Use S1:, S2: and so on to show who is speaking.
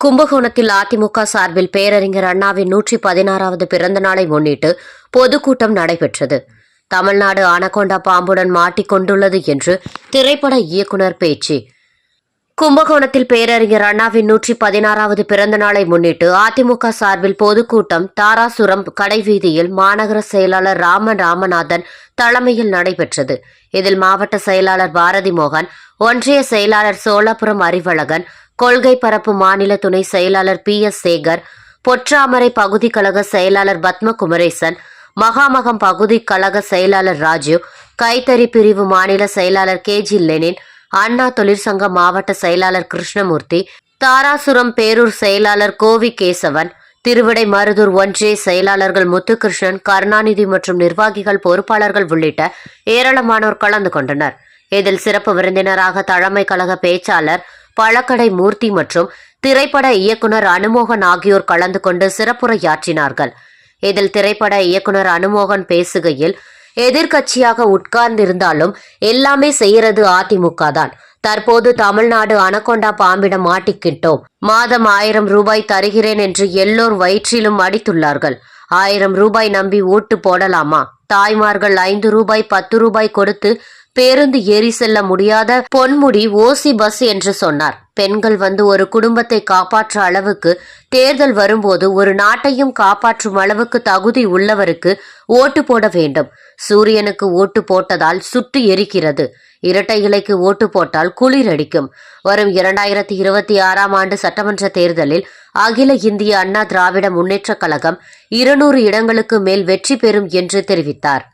S1: கும்பகோணத்தில் அதிமுக சார்பில் பேரறிஞர் அண்ணாவின் நூற்றி பதினாறாவது பிறந்த நாளை முன்னிட்டு பொதுக்கூட்டம் நடைபெற்றது. தமிழ்நாடு ஆனகொண்டா பாம்புடன் மாட்டிக்கொண்டுள்ளது என்று திரைப்பட இயக்குனர் பேச்சு. கும்பகோணத்தில் பேரறிஞர் அண்ணாவின் நூற்றி பதினாறாவது பிறந்த நாளை முன்னிட்டு அதிமுக சார்பில் பொதுக்கூட்டம் தாராசுரம் கடைவீதியில் மாநகர செயலாளர் ராமன் ராமநாதன் தலைமையில் நடைபெற்றது. இதில் மாவட்ட செயலாளர் பாரதி மோகன் ஒன்றிய செயலாளர் சோழாபுரம் அறிவழகன் கொள்கை பரப்பு மாநில துணை செயலாளர் பி எஸ் சேகர் பொற்றாமரை பகுதி கழக செயலாளர் பத்ம குமரேசன் மகாமகம் பகுதி கழக செயலாளர் ராஜீவ் கைத்தறி பிரிவு மாநில செயலாளர் கே ஜி லெனின் அண்ணா தொழிற்சங்க மாவட்ட செயலாளர் கிருஷ்ணமூர்த்தி தாராசுரம் பேரூர் செயலாளர் கோவி கேசவன் திருவிடை மருதூர் ஒன்றிய செயலாளர்கள் முத்துகிருஷ்ணன் கருணாநிதி மற்றும் நிர்வாகிகள் பொறுப்பாளர்கள் உள்ளிட்ட ஏராளமானோர் கலந்து கொண்டனர். இதில் சிறப்பு விருந்தினராக தலைமை கழக பேச்சாளர் பழக்கடை மூர்த்தி மற்றும் திரைப்பட இயக்குனர் அனுமோகன் ஆகியோர் கலந்து கொண்டு சிறப்புரையாற்றினார்கள். இதில் திரைப்பட இயக்குனர் அனுமோகன் பேசுகையில் எதிர்க்கட்சியாக உட்கார்ந்திருந்தாலும் எல்லாமே செய்யறது அதிமுக தான் தற்போது தமிழ்நாடு அனகொண்டா பாம்பிடம் மாட்டிக்கிட்டோம். மாதம் ஆயிரம் ரூபாய் தருகிறேன் என்று எல்லோர் வயிற்றிலும் அடித்துள்ளார்கள். ஆயிரம் ரூபாய் நம்பி ஓட்டு போடலாமா? தாய்மார்கள் ஐந்து ரூபாய் பத்து ரூபாய் கொடுத்து பேருந்து ஏறி செல்ல முடியாத பொன்முடி ஓசி பஸ் என்று சொன்னார். பெண்கள் வந்து ஒரு குடும்பத்தை காப்பாற்ற அளவுக்கு தேர்தல் வரும்போது ஒரு நாட்டையும் காப்பாற்றும் அளவுக்கு தகுதி உள்ளவருக்கு ஓட்டு போட வேண்டும். சூரியனுக்கு ஓட்டு போட்டதால் சுட்டு எரிக்கிறது. இரட்டை இலைக்கு ஓட்டு போட்டால் குளிர் அடிக்கும். வரும் இரண்டாயிரத்தி இருபத்தி ஆறாம் ஆண்டு சட்டமன்ற தேர்தலில் அகில இந்திய அண்ணா திராவிட முன்னேற்றக் கழகம் இருநூறு இடங்களுக்கு மேல் வெற்றி பெறும் என்று தெரிவித்தார்.